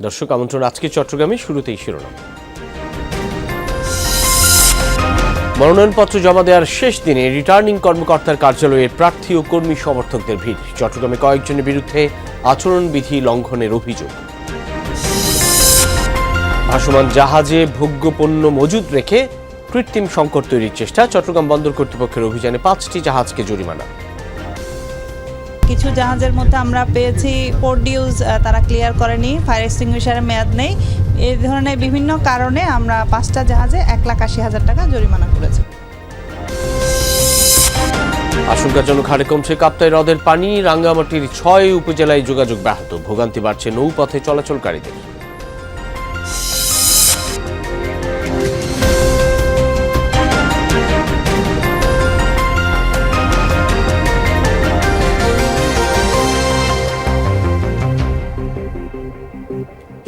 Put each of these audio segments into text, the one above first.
দর্শক, আমন্ত্রণ আজকে চট্টগ্রামে শুরুতেই শিরোনাম। মনোনয়নপত্র জমা দেওয়ার শেষ দিনে রিটার্নিং কর্মকর্তার কার্যালয়ে প্রার্থী ও কর্মী সমর্থকদের ভিড়। চট্টগ্রামে কয়েকজনের বিরুদ্ধে আচরণবিধি লঙ্ঘনের অভিযোগ। ভাসমান জাহাজে ভোগ্যপণ্য মজুদ রেখে কৃত্রিম সংকট তৈরির চেষ্টা চট্টগ্রাম বন্দর কর্তৃপক্ষের অভিযানে পাঁচটি জাহাজকে জরিমানা। কিছু জাহাজের মধ্যে আমরা পেয়েছি প্রডিউস তারা ক্লিয়ার করেনি ফায়ার এক্সটিংগুইশারের মেয়াদ নেই। এই ধরনের বিভিন্ন কারণে আমরা পাঁচটা জাহাজে এক লাখ আশি হাজার টাকা জরিমানা করেছি। আশঙ্কাজনক হারে কমছে কাপ্তাই হ্রদের পানি। রাঙ্গামাটির ছয় উপজেলায় যোগাযোগ ব্যাহত। ভোগান্তি বাড়ছে নৌপথে চলাচলকারীদের।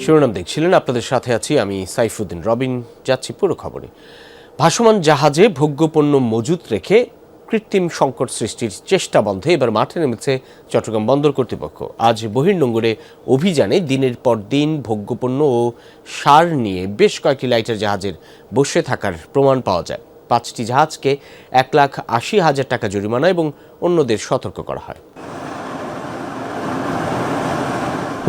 শিরোনাম দেখছিলেন। আপনাদের সাথে আছি আমি সাইফুদ্দিন রবিন। যাচ্ছি পুরো খবরে। ভাসমান জাহাজে ভোগ্যপণ্য মজুত রেখে কৃত্রিম সংকট সৃষ্টির চেষ্টা বন্ধে এবার মাঠে নেমেছে চট্টগ্রাম বন্দর কর্তৃপক্ষ। আজ বহির্নোঙ্গরে অভিযানে দিনের পর দিন ভোগ্যপণ্য ও সার নিয়ে বেশ কয়েকটি লাইটার জাহাজের বসে থাকার প্রমাণ পাওয়া যায়। পাঁচটি জাহাজকে এক লাখ আশি হাজার টাকা জরিমানা এবং অন্যদের সতর্ক করা হয়।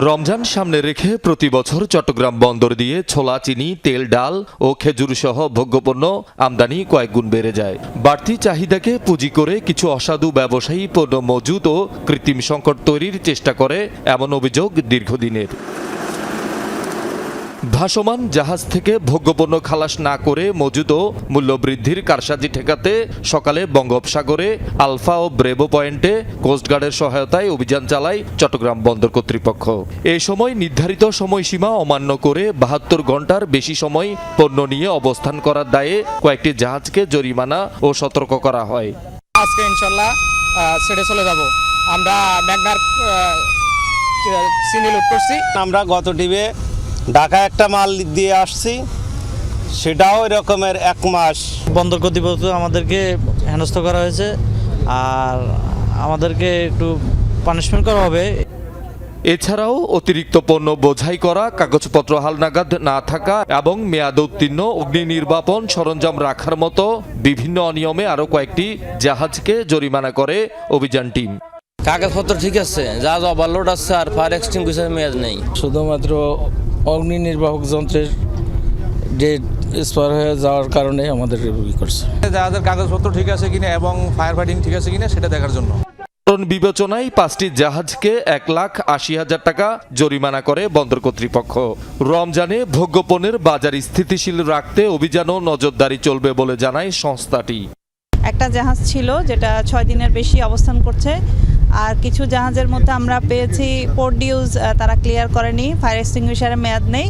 রমজান সামনে রেখে প্রতি বছর চট্টগ্রাম বন্দর দিয়ে ছোলা, চিনি, তেল, ডাল ও খেজুর সহ ভোগ্যপণ্য আমদানি কয়েক গুণ বেড়ে যায়। বাড়তি চাহিদাকে পুঁজি করে কিছু অসাধু ব্যবসায়ী পণ্য মজুত ও কৃত্রিম সংকট তৈরির চেষ্টা করে, এমন অভিযোগ দীর্ঘদিনের। ভাসমান জাহাজ থেকে ভোগ্যপণ্য খালাস না করে মজুদ ও মূল্যবৃদ্ধির কারসাজি ঠেকাতে সকালে বঙ্গোপসাগরে আলফা ও ব্রেভো পয়েন্টে কোস্টগার্ডের সহায়তায় অভিযান চালায় চট্টগ্রাম বন্দর কর্তৃপক্ষ। এই সময় নির্ধারিত সময়সীমা অমান্য করে বাহাত্তর ঘণ্টার বেশি সময় পণ্য নিয়ে অবস্থান করার দায়ে কয়েকটি জাহাজকে জরিমানা ও সতর্ক করা হয়। আজকে ইনশাল্লাহ ছেড়ে চলে যাব। আমরা ম্যাগনার চিনি লুট করছি। আমরা গত টিভে ঢাকা একটা মাল দিয়ে আসছি সেটাও এরকমের এক মাস। বন্দর কর্তৃপক্ষ আমাদেরকে হেনস্থ করা হয়েছে আর আমাদেরকে একটু পানিশমেন্ট করা হবে। এছাড়াও অতিরিক্ত পণ্য বোঝাই করা কাগজপত্র হালনাগাদ না থাকা এবং মেয়াদ উত্তীর্ণ অগ্নি নির্বাপন সরঞ্জাম রাখার মতো বিভিন্ন অনিয়মে আরও কয়েকটি জাহাজকে জরিমানা করে অভিযান টিম। কাগজপত্র ঠিক আছে যা যা ওভারলোড আছে আর ফায়ার এক্সটিংগুইশার মেয়াদ নেই। শুধুমাত্র অগ্নি নির্বাহক যন্ত্রের যে এক্সপায়ার হয়ে যাওয়ার কারণে আমাদের ই করছে। যাদের কাগজপত্র ঠিক আছে কিনা এবং ফায়ার ফাইটিং ঠিক আছে কিনা সেটা দেখার জন্য। বিবেচনায় পাঁচটি জাহাজকে এক লাখ আশি হাজার টাকা জরিমানা করে বন্দর কর্তৃপক্ষ। রমজানে ভোগ্যপণ্যের বাজার স্থিতিশীল রাখতে অভিযানও নজরদারি চলবে বলে জানায় সংস্থাটি। একটা জাহাজ ছিল যেটা ছয় দিনের বেশি অবস্থান করছে। আর কিছু জাহাজের মধ্যে আমরা পেয়েছি পোর্ট ডিউজ তারা ক্লিয়ার করেনি ফায়ার এক্সটিংগুইশারের মেয়াদ নেই।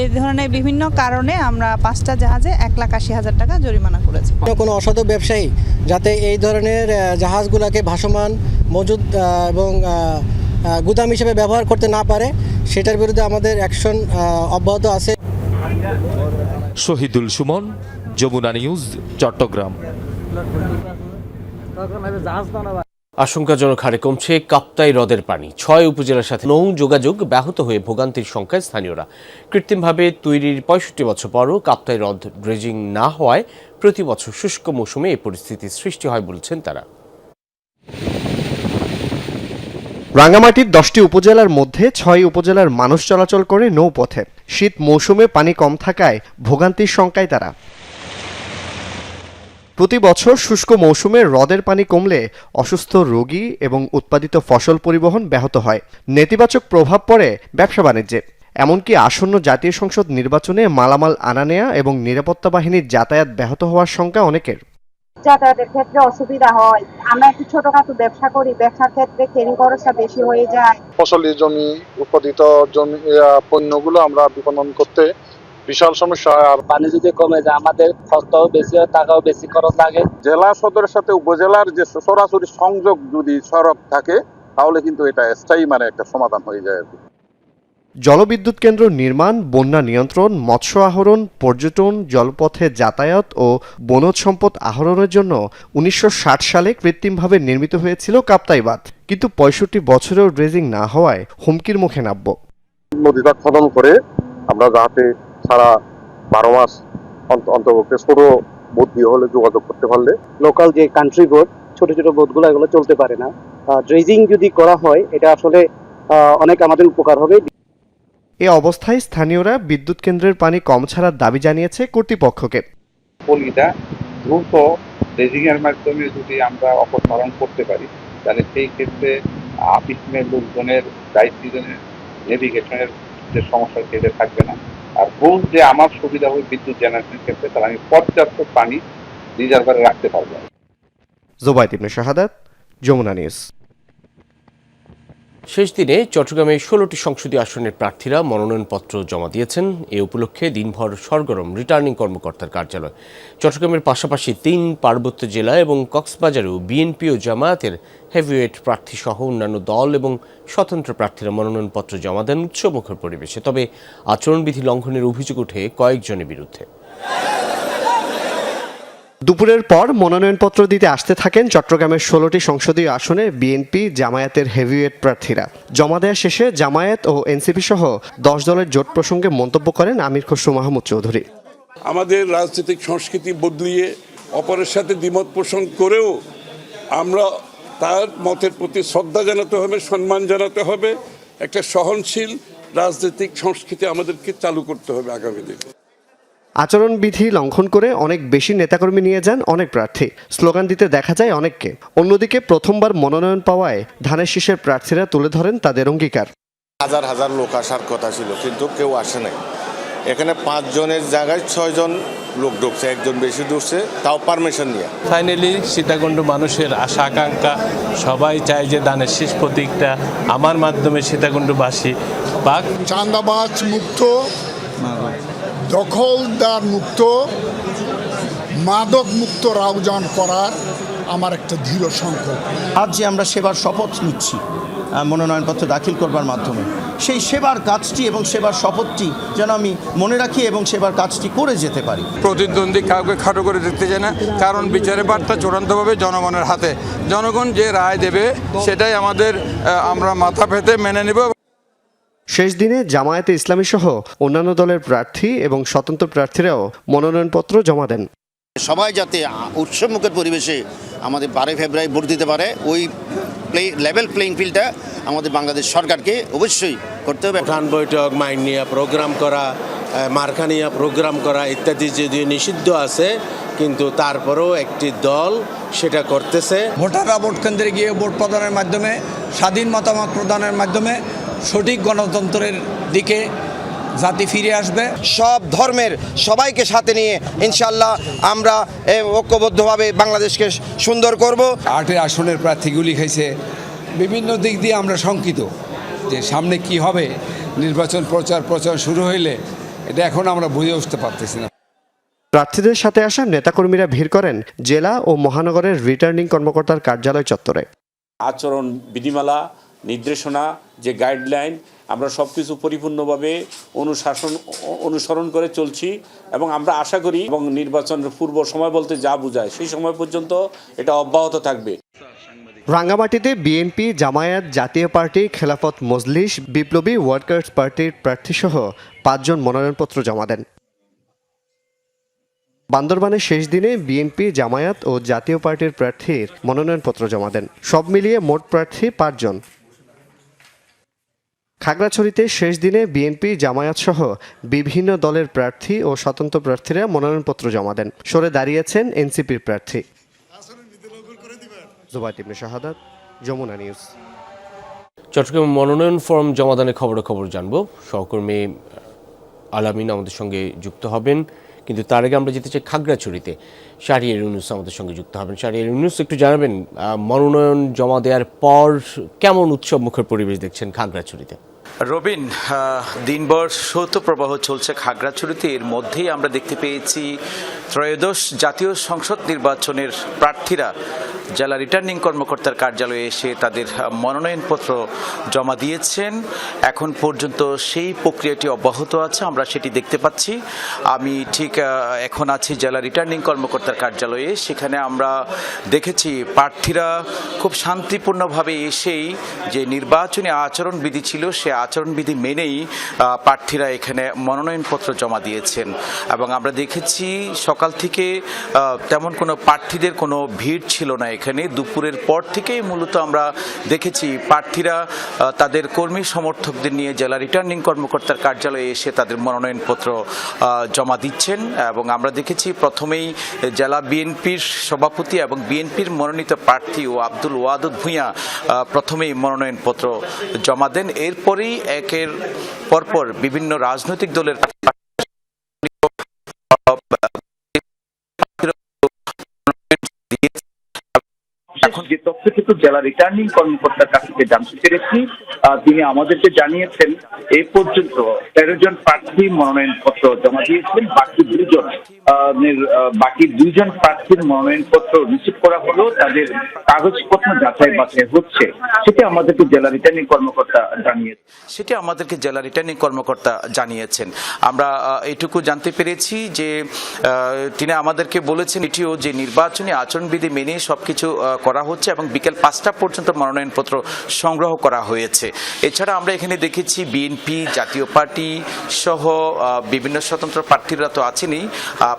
এই ধরনের বিভিন্ন কারণে আমরা পাঁচটা জাহাজে এক লাখ আশি হাজার টাকা জরিমানা করেছি। কোনো অসাধু ব্যবসায়ী যাতে এই ধরনের জাহাজগুলোকে ভাসমান মজুদ এবং গুদাম হিসেবে ব্যবহার করতে না পারে সেটার বিরুদ্ধে আমাদের অ্যাকশন অব্যাহত আছে। শহীদুল সুমন যমুনা নিউজ চট্টগ্রাম। আশঙ্কাজনক হারে কমছে কাপ্তাই হ্রদের পানি। ছয় উপজেলার সাথে নৌ যোগাযোগ ব্যাহত হয়ে ভোগান্তির সংখ্যায় স্থানীয়রা। কৃত্রিমভাবে তৈরির পঁয়ষট্টি বছর পরও কাপ্তাই হ্রদ ড্রেজিং না হওয়ায় প্রতি বছর শুষ্ক মৌসুমে এই পরিস্থিতির সৃষ্টি হয় বলছেন তারা। রাঙ্গামাটির দশটি উপজেলার মধ্যে ছয় উপজেলার মানুষ চলাচল করে নৌপথে। শীত মৌসুমে পানি কম থাকায় ভোগান্তির শঙ্কায় তারা। প্রতি বছর শুষ্ক মৌসুমে হ্রদের পানি কমলে অসুস্থ রোগী এবং উৎপাদিত ফসল পরিবহন ব্যাহত হয়। নেতিবাচক প্রভাব পড়ে ব্যবসা বাণিজ্যে। এমনকি আসন্ন জাতীয় সংসদ নির্বাচনে মালামাল আনা নেয়া এবং নিরাপত্তা বাহিনীর যাতায়াত ব্যাহত হওয়ার শঙ্কা অনেকের। যাতায়াতের ক্ষেত্রে অসুবিধা হয়। আমরা একটু ছোটখাটো ব্যবসা করি ব্যবসার ক্ষেত্রে ক্যারি খরচটা বেশি হয়ে যায়। ফসলি জমি উৎপাদিত জমি পণ্যগুলো আমরা বিপণন করতে বিশাল সমস্যা হয় আর পানি যদি কমে যায় আমাদের খরচাও বেশি হয় টাকাও বেশি খরচ লাগে। জেলা সদরের সাথে উপজেলার যে সরাসরি সংযোগ যদি সড়ক থাকে তাহলে কিন্তু এটা স্থায়ী মানে একটা সমাধান হয়ে যায় আর কি। জলবিদ্যুৎ কেন্দ্র নির্মাণ বন্যা নিয়ন্ত্রণ মৎস্য আহরণ পর্যটন জলপথে যাতায়াত ও বনজ সম্পদ আহরণের জন্য উনিশশো ষাট সালে কৃত্রিমভাবে নির্মিত হয়েছিল কাপ্তাই বাঁধ কিন্তু পঁয়ষট্টি বছরেও ড্রেজিং না হওয়ায় হুমকির মুখে নাব্য নদীটা খনন করে আমরা যাতে সারা বারো মাস অন্ত- অন্তর্ভুক্তে। ছোট বোট দিয়ে হলে যোগাযোগ করতে পারলে। লোকাল যে কান্ট্রি বোট ছোট ছোট বোটগুলো এগুলো চলতে পারে না। ড্রেজিং যদি করা হয় এটা আসলে অনেক আমাদের উপকার হবে। এ অবস্থায় স্থানীয়রা বিদ্যুৎ কেন্দ্রের পানি কম ছাড়ার দাবি জানিয়েছে কর্তৃপক্ষকে। পলিটা দ্রুত ড্রেজিং এর মাধ্যমে যদি আমরা অপসারণ করতে পারি তাহলে সেই ক্ষেত্রে আপিসমের লোকজনের দায়িত্বজনের নেভিগেশনের যে সমস্যা সেটা থাকবে না। আর ভুল যে আমার সুবিধা হবে বিদ্যুৎ জেনারেশনের ক্ষেত্রে, তাহলে আমি পর্যাপ্ত পানি রিজার্ভারে রাখতে পারব। জোবাইদ ইবনে শাহাদাত, যমুনা নিউজ। শেষ দিনে চট্টগ্রামে ষোলোটি সংসদীয় আসনের প্রার্থীরা মনোনয়নপত্র জমা দিয়েছেন। এ উপলক্ষে দিনভর সরগরম রিটার্নিং কর্মকর্তার কার্যালয়। চট্টগ্রামের পাশাপাশি তিন পার্বত্য জেলা এবং কক্সবাজারেও বিএনপি ও জামায়াতের হেভিওয়েট প্রার্থী সহ অন্যান্য দল এবং স্বতন্ত্র প্রার্থীরা মনোনয়নপত্র জমা দেন উৎসবমুখর পরিবেশে। তবে আচরণবিধি লঙ্ঘনের অভিযোগ ওঠে কয়েকজনের বিরুদ্ধে। দুপুরের পর মনোনয়নপত্র দিতে আসতে থাকেন চট্টগ্রামের ষোলোটি সংসদীয় আসনে বিএনপি, জামায়াতের হেভিওয়েট প্রার্থীরা। জমা দেওয়া শেষে জামায়াত ও এনসিপি সহ দশ দলের জোট প্রসঙ্গে মন্তব্য করেন আমির খসরু মাহমুদ চৌধুরী। আমাদের রাজনৈতিক সংস্কৃতি বদলিয়ে অপরের সাথে দ্বিমত পোষণ করেও আমরা তার মতের প্রতি শ্রদ্ধা জানাতে হবে, সম্মান জানাতে হবে। একটা সহনশীল রাজনৈতিক সংস্কৃতি আমাদেরকে চালু করতে হবে আগামী দিনে। আচরণবিধি লঙ্ঘন করে অনেক বেশি নেতাকর্মী নিয়ে যান অনেক প্রার্থী। স্লোগান দিতে দেখা যায় অনেককে। অন্যদিকে প্রথমবার মনোনয়ন পাওয়ায় ধানের শীষের প্রার্থীরা তুলে ধরেন তাদের অঙ্গীকার। হাজার হাজার লোক আসার কথা ছিল কিন্তু কেউ আসে নাই। এখানে পাঁচজনের জায়গায় ছয়জন লোক ঢুকছে একজন বেশি ঢুকছে তাও পারমিশন নিয়ে। ফাইনালি সীতাকুণ্ড মানুষের আশা আকাঙ্ক্ষা সবাই চায় যে দানের শেষ প্রতীকটা আমার মাধ্যমে সীতাকুণ্ডবাসী পাক। চাঁদাবাজ মুক্ত দখলদার মুক্ত মাদক মুক্ত রাউজান করার আমার একটা দৃঢ় সংকল্প। আজ যে আমরা সেবার শপথ নিচ্ছি মনোনয়নপত্র দাখিল করবার মাধ্যমে সেই সেবার কাজটি এবং সেবার শপথটি যেন আমি মনে রাখি এবং সেবার কাজটি করে যেতে পারি। প্রতিদ্বন্দ্বী কাউকে খাটো করে দেখতে চায় না কারণ বিচারের বার্তা চূড়ান্তভাবে জনগণের হাতে। জনগণ যে রায় দেবে সেটাই আমাদের আমরা মাথা পেতে মেনে নেব শেষ দিনে জামায়াতে ইসলামী সহ অন্যান্য দলের প্রার্থী এবং স্বতন্ত্র প্রার্থীরাও মনোনয়নপত্র জমা দেন। সবাই যাতে উৎসবমুখের পরিবেশে আমাদের বারোই ফেব্রুয়ারি ভোট দিতে পারে ওই প্লে লেভেল প্লেইং ফিল্ডটা আমাদের বাংলাদেশ সরকারকে অবশ্যই করতে হবে। প্রধান বৈঠক মাইন নিয়ে প্রোগ্রাম করা মার্কা নিয়ে প্রোগ্রাম করা ইত্যাদি যদিও নিষিদ্ধ আছে কিন্তু তারপরেও একটি দল সেটা করতেছে। ভোটাররা ভোট কেন্দ্রে গিয়ে ভোট প্রদানের মাধ্যমে স্বাধীন মতামত প্রদানের মাধ্যমে সঠিক গণতন্ত্রের দিকে জাতি ফিরে আসবে। সব ধর্মের সবাইকে সাথে নিয়ে ইনশাল্লাহ আমরা এ, ঐক্যবদ্ধভাবে বাংলাদেশকে সুন্দর করব। আটের আসনের প্রার্থীগুলি খাইছে বিভিন্ন দিক দিয়ে আমরা শঙ্কিত যে সামনে কি হবে নির্বাচন প্রচার প্রচার শুরু হইলে এটা এখন আমরা বুঝে উঠতে পারতেছি না। প্রার্থীদের সাথে আসা নেতাকর্মীরা ভিড় করেন জেলা ও মহানগরের রিটার্নিং কর্মকর্তার কার্যালয় চত্বরে। আচরণ বিধিমালা নির্দেশনা, যে গাইডলাইন আমরা সব কিছু পরিপূর্ণভাবে অনুশাসন, অনুসরণ করে চলছি এবং আমরা আশা করি এবং নির্বাচনের পূর্ব সময় বলতে যা বোঝায় সেই সময় পর্যন্ত এটা অব্যাহত থাকবে। রাঙ্গামাটিতে বিএনপি, জামায়াত, জাতীয় পার্টি, খেলাফত মজলিস, বিপ্লবী ওয়ার্কার্স পার্টির প্রার্থীসহ পাঁচজন মনোনয়নপত্র জমা দেন। বান্দরবানের শেষ দিনে বিএনপি, জামায়াত ও জাতীয় পার্টির প্রার্থীর মনোনয়নপত্র জমা দেন। সব মিলিয়ে মোট প্রার্থী পাঁচজন। খাগড়াছড়িতে শেষ দিনে বিএনপি জামায়াত সহ বিভিন্ন দলের প্রার্থী ও স্বতন্ত্র প্রার্থীরা মনোনয়নপত্র জমা দেন। সরে দাঁড়িয়েছেন এনসিপির প্রার্থী। যমুনা নিউজ। চট্টগ্রামে মনোনয়ন ফর্ম জমাদানের খবরাখবর জানব। সহকর্মী আলামিন আমাদের সঙ্গে যুক্ত হবেন, কিন্তু তার আগে আমরা যেতে চাই খাগড়াছড়িতে। শাহরিয়ার ইউনুস আমাদের সঙ্গে যুক্ত হবেন। শাহরিয়ার ইউনুস, একটু জানাবেন মনোনয়ন জমা দেওয়ার পর কেমন উৎসব মুখের পরিবেশ দেখছেন খাগড়াছড়িতে? রবিন দিনভর শৈত্যপ্রবাহ চলছে খাগড়াছড়িতে। এর মধ্যেই আমরা দেখতে পেয়েছি ত্রয়োদশ জাতীয় সংসদ নির্বাচনের প্রার্থীরা। জেলা রিটার্নিং কর্মকর্তার কার্যালয়ে এসে তাদের মনোনয়নপত্র জমা দিয়েছেন। এখন পর্যন্ত সেই প্রক্রিয়াটি অব্যাহত আছে, আমরা সেটি দেখতে পাচ্ছি। আমি ঠিক এখন আছি জেলা রিটার্নিং কর্মকর্তার কার্যালয়ে। সেখানে আমরা দেখেছি প্রার্থীরা খুব শান্তিপূর্ণভাবে এসেই যে নির্বাচনী আচরণবিধি ছিল, সে আচরণবিধি মেনেই প্রার্থীরা এখানে মনোনয়নপত্র জমা দিয়েছেন। এবং আমরা দেখেছি সকাল থেকে তেমন কোনো প্রার্থীদের কোনো ভিড় ছিল না এখানে। দুপুরের পর থেকেই মূলত আমরা দেখেছি প্রার্থীরা তাদের কর্মী সমর্থকদের নিয়ে জেলা রিটার্নিং কর্মকর্তার কার্যালয়ে এসে তাদের মনোনয়নপত্র জমা দিচ্ছেন। এবং আমরা দেখেছি প্রথমেই জেলা বিএনপির সভাপতি এবং বিএনপির মনোনীত প্রার্থী ও আব্দুল ওয়াদুদ ভূঁইয়া প্রথমেই মনোনয়নপত্র জমা দেন। এরপরেই একের পরপর বিভিন্ন রাজনৈতিক দলের যে তথ্য কিন্তু জেলা রিটার্নিং কর্মকর্তার কাছ থেকে জানতে পেরেছি তিনি আমাদেরকে জানিয়েছেন এই পর্যন্ত তেরো জন প্রার্থী মনোনয়নপত্র জমা দিয়েছেন বাকি দুজন বাকি দুইজন প্রার্থীর মনোনয়নপত্র রিসিভ করা হলো, তাদের কাগজপত্র যাচাই বাছাই হচ্ছে, সেটা আমাদেরকে জেলা রিটার্নিং কর্মকর্তা জানিয়েছে সেটি আমাদেরকে জেলা রিটার্নিং কর্মকর্তা জানিয়েছেন। আমরা এটুকু জানতে পেরেছি যে তিনি আমাদেরকে বলেছেন, এটিও যে নির্বাচনী আচরণবিধি মেনে সবকিছু করা হচ্ছে এবং বিকেল পাঁচটা পর্যন্ত মনোনয়নপত্র সংগ্রহ করা হয়েছে। এছাড়া আমরা এখানে দেখেছি বিএনপি জাতীয় পার্টি সহ বিভিন্ন স্বতন্ত্র প্রার্থীরা তো আছেনই।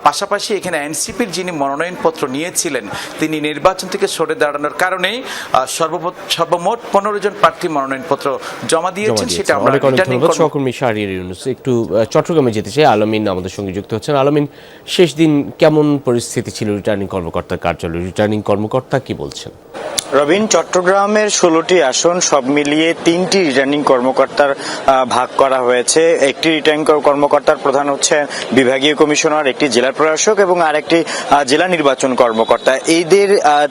পাশাপাশি এখানে এনসিপির যিনি মনোনয়নপত্র নিয়েছিলেন তিনি নির্বাচন থেকে সরে দাঁড়ানোর কারণে সর্বমোট পনেরো জন প্রার্থী মনোনয়নপত্র জমা জমা দিয়েছেন সেটা আমরা সহকর্মী শাহরিয়ার ইউনুস একটু চট্টগ্রামে যেতে চাই। আলমিন আমাদের সঙ্গে যুক্ত হচ্ছেন। আলমিন শেষ দিন কেমন পরিস্থিতি ছিল রিটার্নিং কর্মকর্তার কার্যালয়? রিটার্নিং কর্মকর্তা কি বলছেন? রবিন চট্টগ্রামের ষোলোটি আসন সব মিলিয়ে তিনটি রিটার্নিং কর্মকর্তার ভাগ করা হয়েছে। একটি রিটার্নিং কর্মকর্তার প্রধান হচ্ছে বিভাগীয় কমিশনার, একটি জেলা প্রশাসক এবং আরেকটি জেলা নির্বাচন কর্মকর্তা। এইদের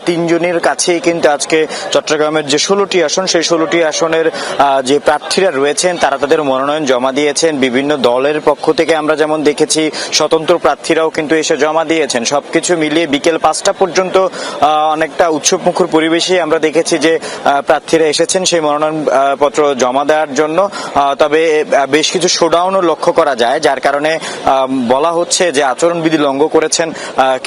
তিনজনের কাছেই কিন্তু আজকে চট্টগ্রামের যে ষোলোটি আসন, সেই ষোলোটি আসনের যে প্রার্থীরা রয়েছেন, তারা তাদের মনোনয়ন জমা দিয়েছেন। বিভিন্ন দলের পক্ষ থেকে আমরা যেমন দেখেছি, স্বতন্ত্র প্রার্থীরাও কিন্তু এসে জমা দিয়েছেন। সবকিছু মিলিয়ে বিকেল পাঁচটা পর্যন্ত অনেকটা উৎসবমুখর পরিবেশে আমরা দেখেছি যে প্রার্থীরা এসেছেন। সেই মনোনয়ন পত্র জমা দেওয়ার জন্য তবে বেশ কিছু শোডাউনও লক্ষ্য করা যায়, যার কারণে বলা হচ্ছে যে আচরণবিধি লঙ্ঘ করেছেন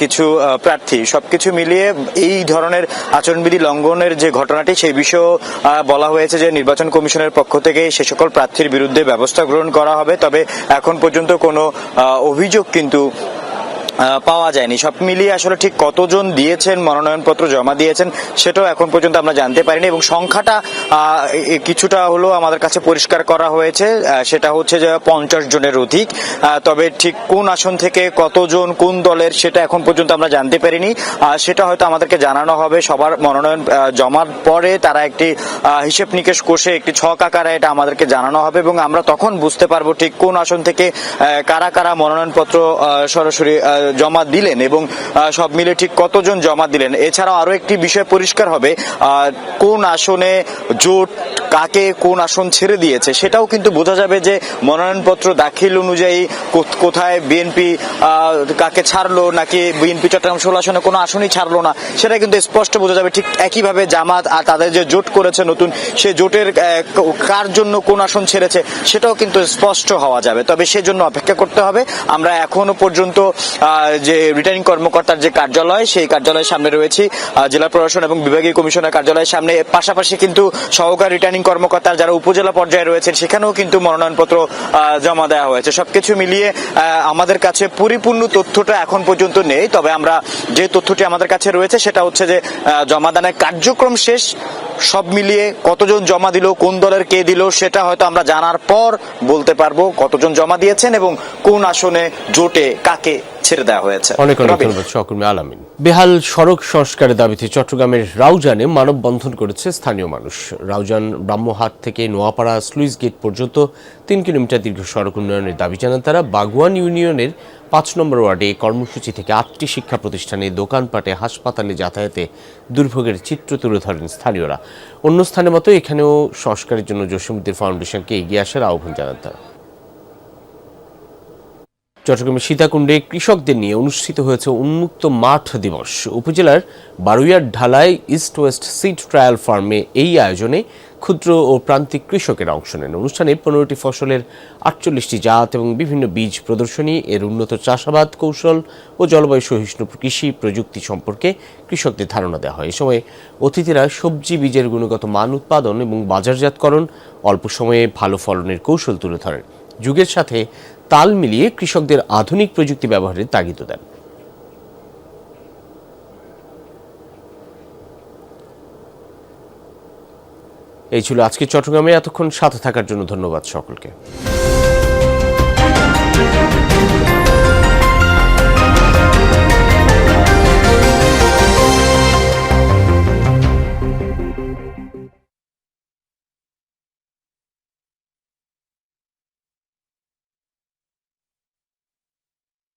কিছু প্রার্থী। সবকিছু মিলিয়ে এই ধরনের আচরণবিধি লঙ্ঘনের যে ঘটনাটি, সেই বিষয়েও বলা হয়েছে যে নির্বাচন কমিশনের পক্ষ থেকে সে সকল প্রার্থীর বিরুদ্ধে ব্যবস্থা গ্রহণ করা হবে। তবে এখন পর্যন্ত কোনো অভিযোগ কিন্তু পাওয়া যায়নি। সব মিলিয়ে আসলে ঠিক কতজন দিয়েছেন, মনোনয়নপত্র জমা দিয়েছেন, সেটাও এখন পর্যন্ত আমরা জানতে পারিনি এবং সংখ্যাটা কিছুটা হলেও আমাদের কাছে পরিষ্কার করা হয়েছে সেটা হচ্ছে যে পঞ্চাশ জনের অধিক তবে ঠিক কোন আসন থেকে কতজন, কোন দলের সেটা এখন পর্যন্ত আমরা জানতে পারিনি সেটা হয়তো আমাদেরকে জানানো হবে। সবার মনোনয়ন জমার পরে তারা একটি হিসেব নিকেশ কোষে একটি ছক আকারে এটা আমাদেরকে জানানো হবে এবং আমরা তখন বুঝতে পারব ঠিক কোন আসন থেকে কারা কারা মনোনয়নপত্র সরাসরি জমা দিলেন এবং সব মিলে ঠিক কতজন জমা দিলেন? এছাড়াও আরও একটি বিষয় পরিষ্কার হবে কোন আসনে জোট কাকে কোন আসন ছেড়ে দিয়েছে সেটাও কিন্তু বোঝা যাবে যে মনোনয়নপত্র দাখিল অনুযায়ী কোথ- কোথায় বিএনপি কাকে ছাড়লো নাকি বিএনপি চট্টগ্রাম ষোলো আসনে কোনো আসনই ছাড়লো না, সেটা কিন্তু স্পষ্ট বোঝা যাবে। ঠিক একইভাবে জামাত আর তাদের যে জোট করেছে নতুন, সে জোটের কার জন্য কোন আসন ছেড়েছে সেটাও কিন্তু স্পষ্ট হওয়া যাবে। তবে সেজন্য অপেক্ষা করতে হবে। আমরা এখনও পর্যন্ত যে রিটার্নিং কর্মকর্তার যে কার্যালয়, সেই কার্যালয়ের সামনে রয়েছি জেলা প্রশাসন এবং বিভাগীয় কমিশনার কার্যালয়ের সামনে। পাশাপাশি কিন্তু সহকারী রিটার্নিং কর্মকর্তার যারা উপজেলা পর্যায়ে রয়েছেন, সেখানেও কিন্তু মনোনয়নপত্র জমা দেওয়া হয়েছে। সবকিছু মিলিয়ে আমাদের কাছে পরিপূর্ণ তথ্যটা এখন পর্যন্ত নেই। তবে আমরা যে তথ্যটি আমাদের কাছে রয়েছে, সেটা হচ্ছে যে জমাদানের কার্যক্রম শেষ। সব মিলিয়ে কতজন জমা দিল, কোন দলের কে দিল, সেটা হয়তো আমরা জানার পর বলতে পারব কতজন জমা দিয়েছেন এবং কোন আসনে জোটে কাকে ছেড়ে দেওয়া হয়েছে। অনেক অনেক ধন্যবাদ সহকর্মী আলামিন। বেহাল সড়ক সংস্কারের দাবিতে চট্টগ্রামের রাউজানে মানববন্ধন করেছে স্থানীয় মানুষ। রাউজান ব্রাহ্মহাট থেকে নোয়াপাড়া স্লুইস গেট পর্যন্ত তিন কিলোমিটার দীর্ঘ সড়ক উন্নয়নের দাবি জানান তারা। বাগুয়ান ইউনিয়নের পাঁচ নম্বর ওয়ার্ডে কর্মসূচি থেকে আটটি শিক্ষা প্রতিষ্ঠানে দোকানপাটে হাসপাতালে যাতায়াতে দুর্ভোগের চিত্র তুলে ধরেন স্থানীয়রা। অন্য স্থানের মতো এখানেও সংস্কারের জন্য জসীমুদ্দিন ফাউন্ডেশনকে এগিয়ে আসার আহ্বান জানান তারা। চট্টগ্রামের সীতাকুণ্ডে কৃষকদের নিয়ে অনুষ্ঠিত হয়েছে উন্মুক্ত মাঠ দিবস। উপজেলার বারুইয়ার ঢালাই ইস্ট ওয়েস্ট সিড ট্রায়াল ফার্মে এই আয়োজনে ক্ষুদ্র ও প্রান্তিক কৃষকেরা অংশ নেন। অনুষ্ঠানে পনেরোটি ফসলের আটচল্লিশটি জাত এবং বিভিন্ন বীজ প্রদর্শনী, এর উন্নত চাষাবাদ কৌশল ও জলবায়ু সহিষ্ণু কৃষি প্রযুক্তি সম্পর্কে কৃষকদের ধারণা দেওয়া হয়। এ সময় অতিথিরা সবজি বীজের গুণগত মান উৎপাদন এবং বাজারজাতকরণ, অল্প সময়ে ভালো ফলনের কৌশল তুলে ধরেন। যুগের সাথে তাল মিলিয়ে কৃষকদের আধুনিক প্রযুক্তি ব্যবহারের তাগিদ দেন। এই ছিল আজকে চট্টগ্রামে। এতক্ষণ সাথে থাকার জন্য ধন্যবাদ সকলকে।